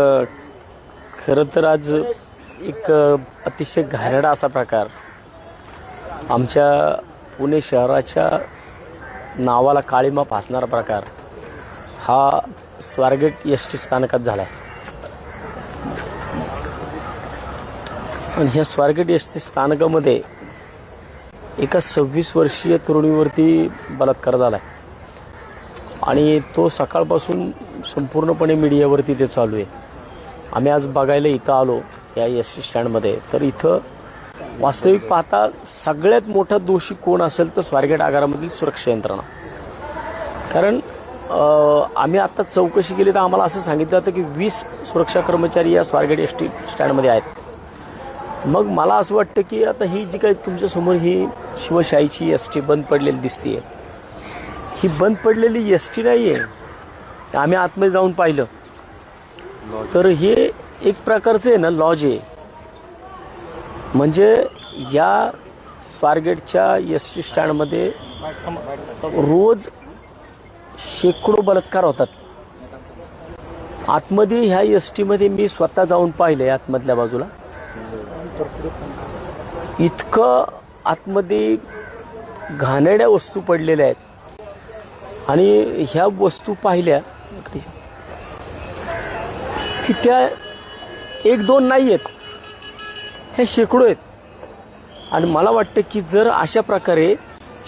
खरं तर आज एक अतिशय घाणेरडा असा प्रकार आमच्या पुणे शहराच्या नावाला काळीमा फासणारा प्रकार हा स्वारगेट एस टी स्थानकात झाला आहे. आणि ह्या स्वारगेट एस टी स्थानकामध्ये एका सव्वीस वर्षीय तरुणीवरती बलात्कार झाला आहे. आणि तो सकाळपासून संपूर्णपणे मीडियावरती ते चालू आहे. आम्ही आज बघायला इथं आलो या एस टी स्टँडमध्ये तर इथं वास्तविक पाहता सगळ्यात मोठा दोषी कोण असेल तर स्वारगेट आगारामधील सुरक्षा यंत्रणा. कारण आम्ही आत्ता चौकशी केली तर आम्हाला असं सांगितलं जातं की वीस सुरक्षा कर्मचारी या स्वारगेट एस टी स्टँडमध्ये आहेत. मग मला असं वाटतं की आता ही जी काही तुमच्यासमोर ही शिवशाहीची एस टी बंद पडलेली दिसते ही बंद पडलेली एस टी नाही आहे आम्ही आतमध्ये जाऊन पाहिलं. तर हे एक प्रकारचं आहे ना लॉज आहे. म्हणजे या स्वारगेटच्या एस टी स्टँडमध्ये रोज शेकडो बलात्कार होतात. आतमध्ये ह्या एस टीमध्ये मी स्वतः जाऊन पाहिले आतमधल्या बाजूला. इतकं आतमध्ये घाणेरड्या वस्तू पडलेल्या आहेत. आणि ह्या वस्तू पाहिल्या की त्या एक दोन नाही आहेत हे शेकडो आहेत. आणि मला वाटतं की जर अशा प्रकारे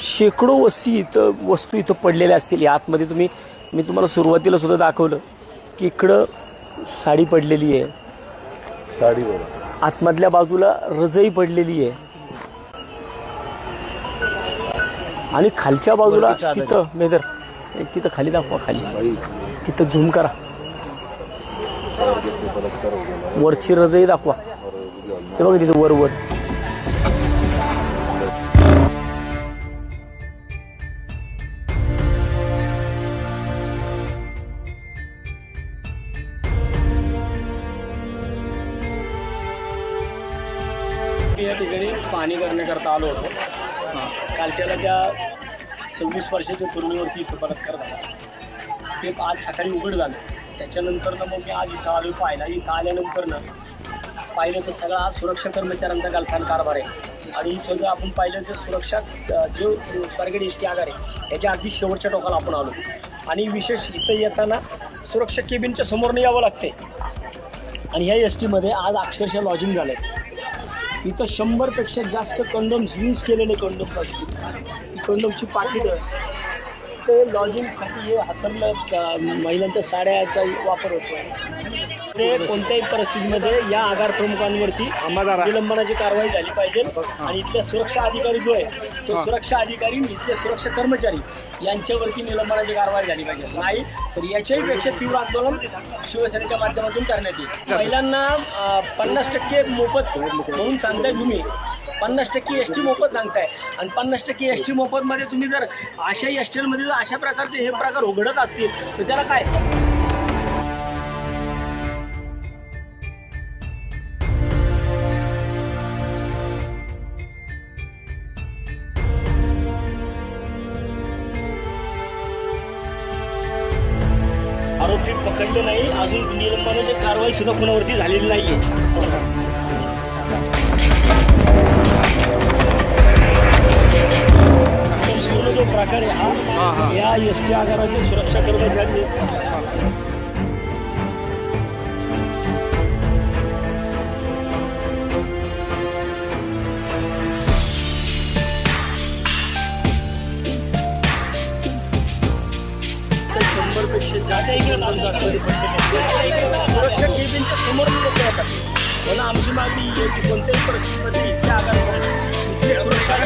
शेकडो वस्ती इथं वस्तू इथं पडलेल्या असतील या आतमध्ये तुम्ही मी तुम्हाला सुरुवातीला सुद्धा दाखवलं की इकडं साडी पडलेली आहे. साडी आतमधल्या बाजूला रजई पडलेली आहे. आणि खालच्या बाजूला. तिथं मेदर एक तिथं खाली दाखवा खाली. तिथं झूम करा. वरची रजही दाखवा. ते बघा तिथं वर वर. या ठिकाणी पाणी करण्याकरता आलो होतो. कालच्याला ज्या सव्वीस वर्षाच्या पूर्वीवरती इथं परत करता ते आज सकाळी उघड झालं. त्याच्यानंतर ना मग मी आज इथं आलो पाहिला इथं आल्यानंतर ना पाहिलं तर सगळा आज सुरक्षा कर्मचाऱ्यांचा गालफान कारभार आहे. आणि इथं जर आपण पाहिलं तर सुरक्षा जो स्वारगेट एस टी आगार आहे याच्या अगदी शेवटच्या टोकाला आपण आलो. आणि विशेष इथं येताना सुरक्षा केबिनच्या समोरनं यावं लागते. आणि ह्या एस टीमध्ये आज अक्षरशः लॉजिंग झालं आहे इथं शंभरपेक्षा जास्त कंडम्स यूज केलेले कंडम्स असतील. कंडमची पाकिटं ते लॉजिंगसाठी हे हातरलं महिलांच्या साड्याचा वापर होतो. ते कोणत्याही परिस्थितीमध्ये या आगार प्रमुखांवरती विलंबनाची कारवाई झाली पाहिजे. आणि इथल्या सुरक्षा अधिकारी जो आहे तो सुरक्षा अधिकारी इथले सुरक्षा कर्मचारी यांच्यावरती निलंबनाची कारवाई झाली पाहिजे. नाही तर याच्याही पेक्षा तीव्र आंदोलन शिवसेनेच्या माध्यमातून करण्यात येईल. महिलांना पन्नास टक्के मोफत म्हणून सांगताय तुम्ही पन्नास टक्के एस टी मोफत सांगताय. आणि पन्नास टक्के एस टी मोफतमध्ये तुम्ही जर अशा एसमध्ये जर अशा प्रकारचे हे प्रकार उघडत असतील तर त्याला काय? आरोपी पकडले नाही. अजून निलंबनाची कारवाई सुद्धा कुणावरती झालेली नाहीये. या एस सुरक्षा कर्मचारी शंभर जास्त सुरक्षा केबिनच्या समोर लोक येतात. म्हणून आमची मागणी आहे की कोणत्याही परिस्थितीमध्ये इथे आगारावर सुरक्षा